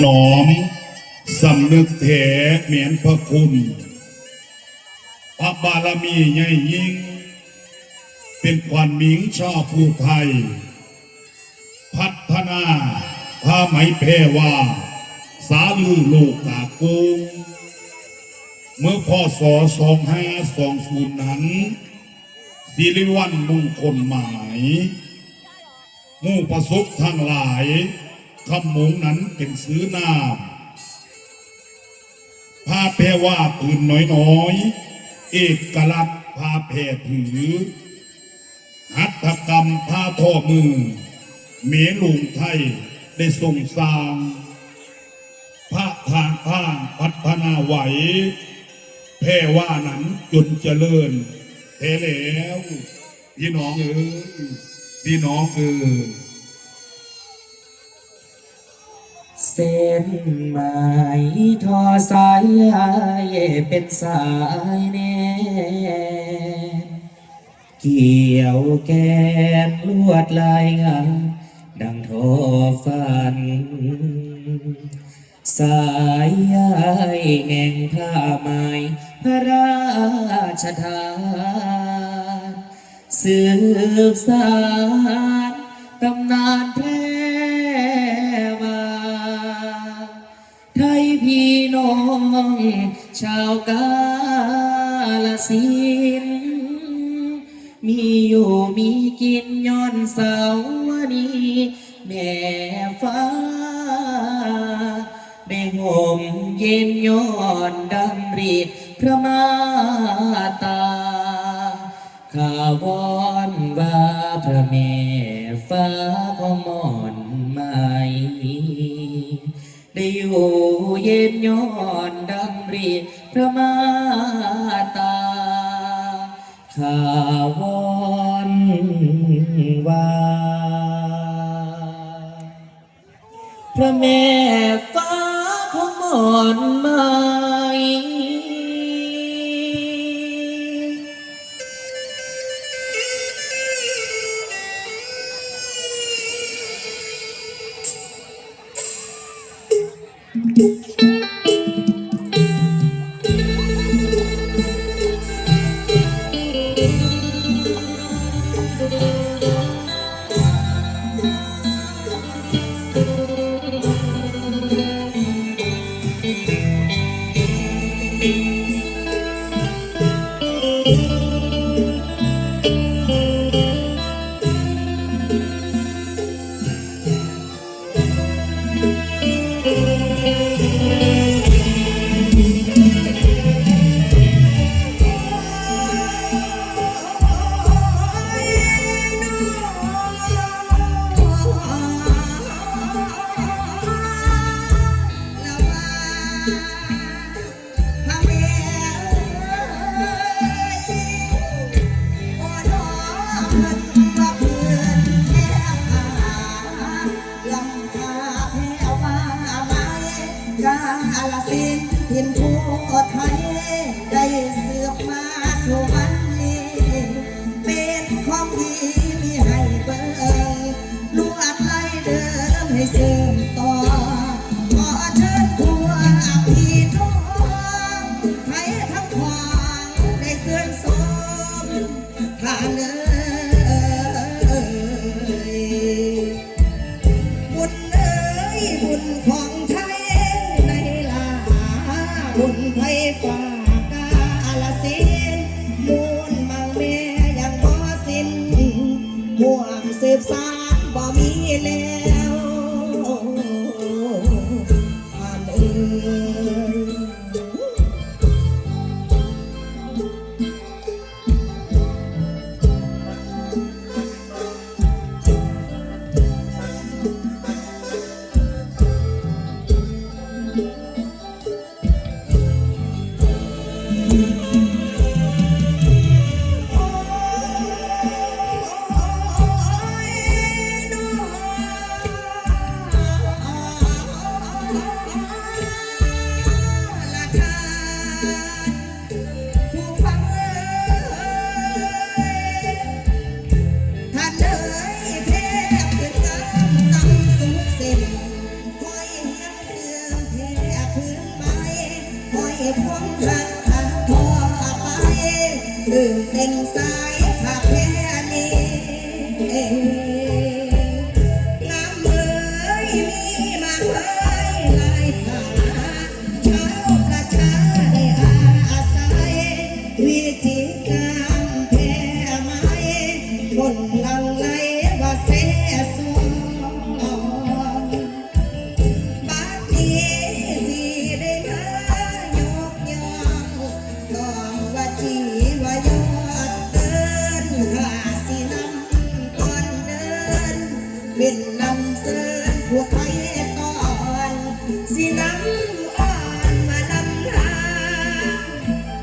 หนอมสำนึกแถเหมียนพระคุณพระบารมีใหญ่ยิ่ง เป็นขวัญหมิงชาวผู้ไทย พัฒนาผ้าไหมเพว่า สาลือลูกกากุงเมื่อพศ2520นั้นสิริวันมงคลหมาย มู่ประสบทั้งหลาย คำมงนั้นเป็นซื้อน้ำผ้าเพรว่าปืนน้อยๆ เอกลักษณ์ผ้าเพรถือ หัตถกรรมผ้าท่อมือ เมลุงไทยได้ส่งสร้างพระทางทาพัฒนาไหว แพ่ว่านั้นจนเจริญเทแล้ว พี่น้องเอ้ยพี่น้องเอ้ย เส้นไหมทอสายใยเป็นสายแน่เกี่ยวแกนลวดลายงามดังทอฟัน สายใยแห่งผ้าไหมพระราชทานสืบสานตำนานแพร่ ชาวกาลสินมีอยู่มีกินย้อนเสาวนีแม่ฟ้าได้ห่มเย็นย้อนดำริพระมาตาข้าวอนว่าพระแม่ฟ้าของมอ ได้อยู่เย็นย้อนดำรีพระมาตาข่าวอนว่า พระแม่ฟ้าพมอน พบุญเอ๋ยบุญของไทยในลาบุญไฟฟ้ากาลสินมูลมังเมยังบ่สิ้นห่วงสืสานบ่มีเลย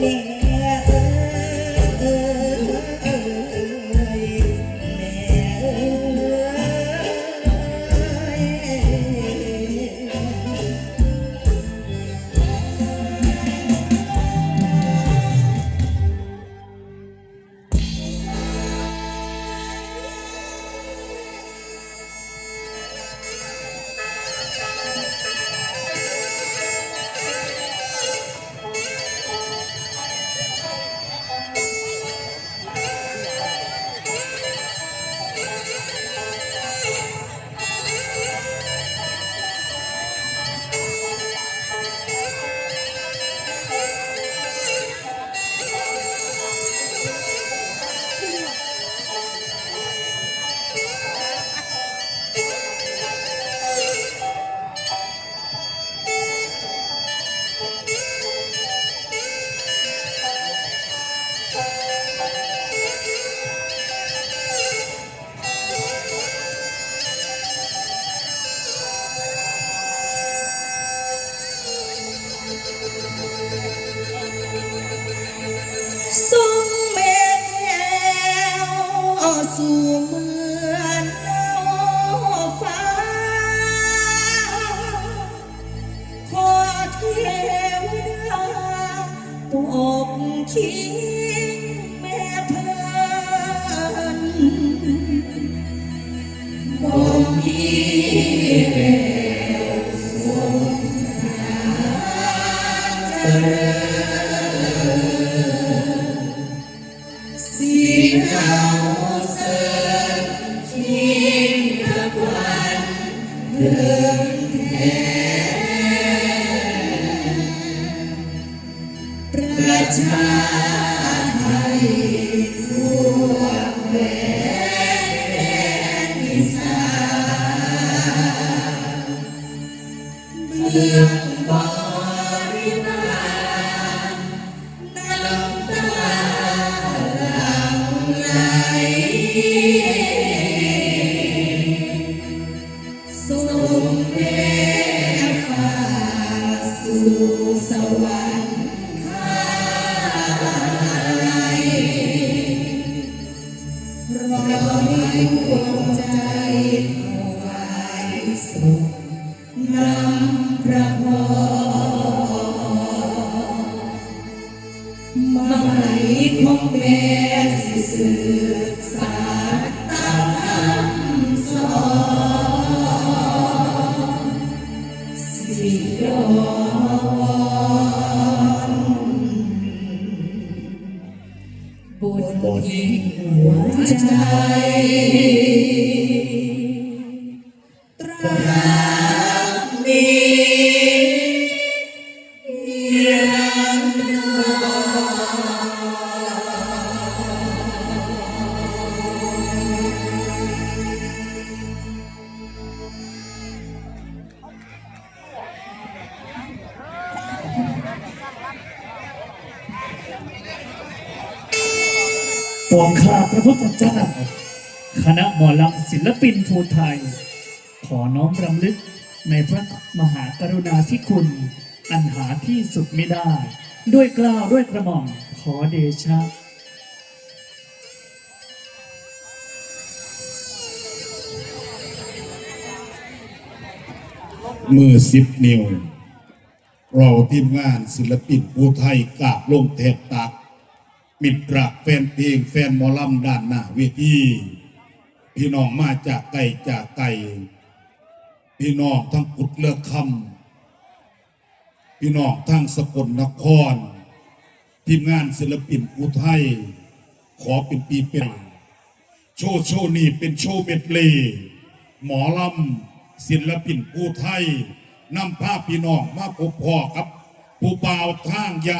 แรอยหัวใจถวายส่งนำพระพรมายของแม่สิสืบสานตามสอนสิยอมบนบนหัว ใจตราบนี้ ปวงข้าพระพุทธเจ้า คณะหมอลำศิลปินภูไทย ขอน้อมรำลึกในพระมหากรุณาธิคุณ อันหาที่สุดไม่ได้ ด้วยกล้าวด้วยกระหม่อมขอเดชะมือสิบนิ้วเราทีมงานศิลปินผู้ไทยกราบลงเทปตัก มิตรแฟนเพลงแฟนหมอลำด้านหน้าเวทีพี่น้องมาจากไกลจากไกลพี่น้องทั้งกุดเลือกคำพี่น้องทั้งสกลนคร ทีมงานศิลปินอุทัยขอเป็นปีเป็นโชว์โชว์นี้เป็นโชว์เม็ดเลย์หมอลำศิลปินอุทัยนำภาพพี่น้องมาพบพ่อกับผู้บ่าวทางยะ